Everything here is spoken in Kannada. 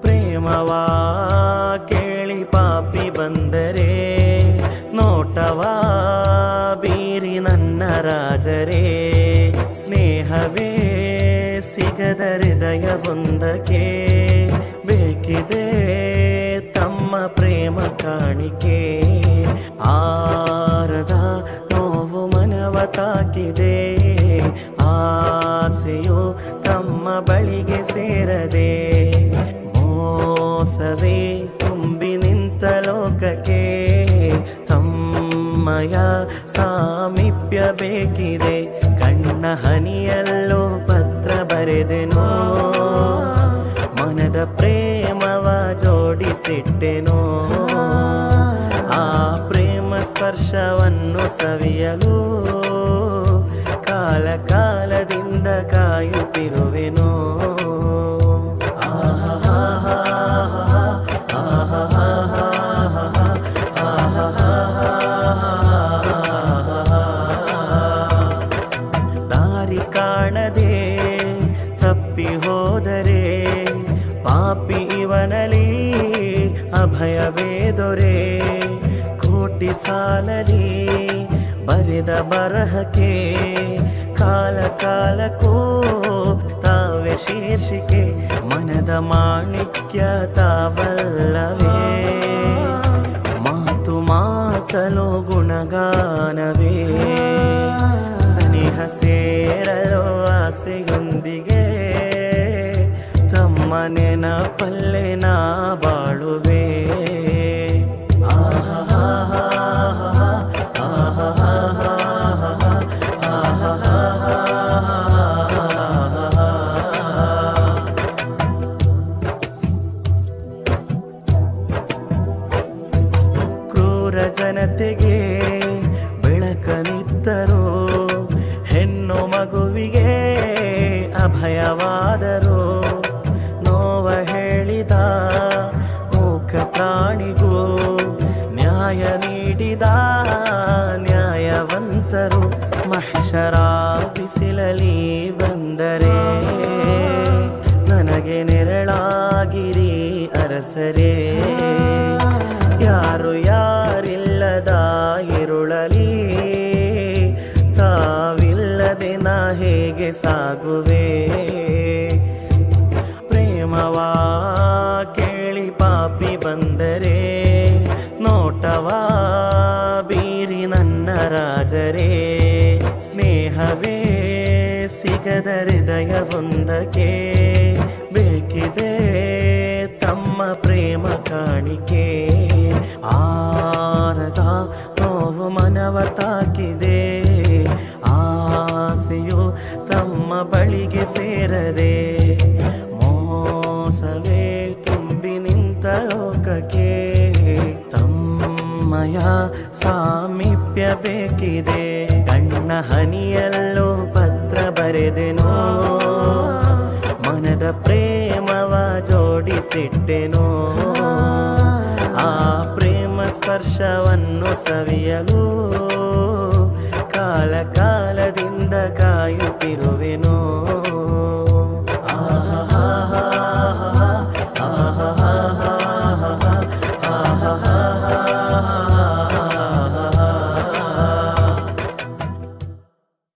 ಪ್ರೇಮವಾ, ಕೇಳಿ ಪಾಪಿ ಬಂದರೆ ನೋಟವಾ, ಬೀರಿ ನನ್ನ ರಾಜರೇ, ಸ್ನೇಹವೇ ಸಿಗದ ಬೇಕಿದೆ ತಮ್ಮ ಪ್ರೇಮ ಕಾಣಿಕೆ. ಆರದ ನೋವು ಮನವ ತಾಕಿದೆ. ಬಳಿಗೆ ಸೇರದೆ ಮೋಸವೇ ತುಂಬಿ ನಿಂತ ಲೋಕಕ್ಕೆ ತಮ್ಮಯ ಸಾಮೀಪ್ಯ ಬೇಕಿದೆ. ಕಣ್ಣ ಹನಿಯಲ್ಲೋ ಪತ್ರ ಬರೆದೆನೋ, ಮನದ ಪ್ರೇಮವ ಜೋಡಿಸಿಟ್ಟೆನೋ, ಆ ಪ್ರೇಮ ಸ್ಪರ್ಶವನ್ನು ಸವಿಯಲು ಕಾಲ ಪಾಪಿ ಇವನಲಿ ಅಭಯವೇ ದೊರೆ. ಕೋಟಿ ಸಾಲಲಿ ಬರೆದ ಬರಹಕ್ಕೆ ಕಾಲ ಕಾಲಕ್ಕೂ ತಾವೇ ಶೀರ್ಷಿಕೆ, ಮನದ ಮಾಣಿಕ್ಯ ತಾವಲ್ಲವೇ. ಮಾತು ಮಾತಲು ಗುಣಗಾನವೇ. ಸನಿಹ ಸೇರಲು ಆಸೆಯೊಂದಿಗೆ ತಮ್ಮ ಪಲ್ಲೆನ ಬಾಳುವೆ. ಕ್ರೂರ ಜನತೆಗೆ ನೀಡಿದ ನ್ಯಾಯವಂತರು ಮಹಿಷರ ಬಿಸಿಲಲಿ ಬಂದರೆ ನನಗೆ ನೆರಳಾಗಿರಿ ಅರಸರೇ. ಯಾರು ಯಾರಿಲ್ಲದ ಇರುಳಲಿ ತಾವಿಲ್ಲದೆ ನಾ ಹೇಗೆ ಸಾಗುವೆ? ಪ್ರೇಮವಾ ಕೇಳಿ ಪಾಪಿ ಬಂದರೆ ನೋಟವಾ ರಾಜರೇ ಸ್ನೇಹವೇ, ಸಿಗದ ಹೃದಯ ಒಂದಕ್ಕೆ ಬೇಕಿದೆ ತಮ್ಮ ಪ್ರೇಮ ಕಾಣಿಕೆ. ಆರದ ನೋವು ಮನವ ತಾಕಿದೆ, ಆಸೆಯು ತಮ್ಮ ಬಳಿಗೆ ಸೇರದೆ, ಮೋಸವೇ ತುಂಬಿ ನಿಂತ ಲೋಕಕ್ಕೆ. ಸಮಯ ಸಾಮೀಪ್ಯ ಬೇಕಿದೆ. ಕಣ್ಣ ಹನಿಯಲ್ಲೂ ಪತ್ರ ಬರೆದೆನೋ. ಮನದ ಪ್ರೇಮವ ಜೋಡಿಸಿಟ್ಟೆನೋ. ಆ ಪ್ರೇಮ ಸ್ಪರ್ಶವನ್ನು ಸವಿಯಲು ಕಾಲ ಕಾಲದಿಂದ ಕಾಯುತ್ತಿರುವೆನು.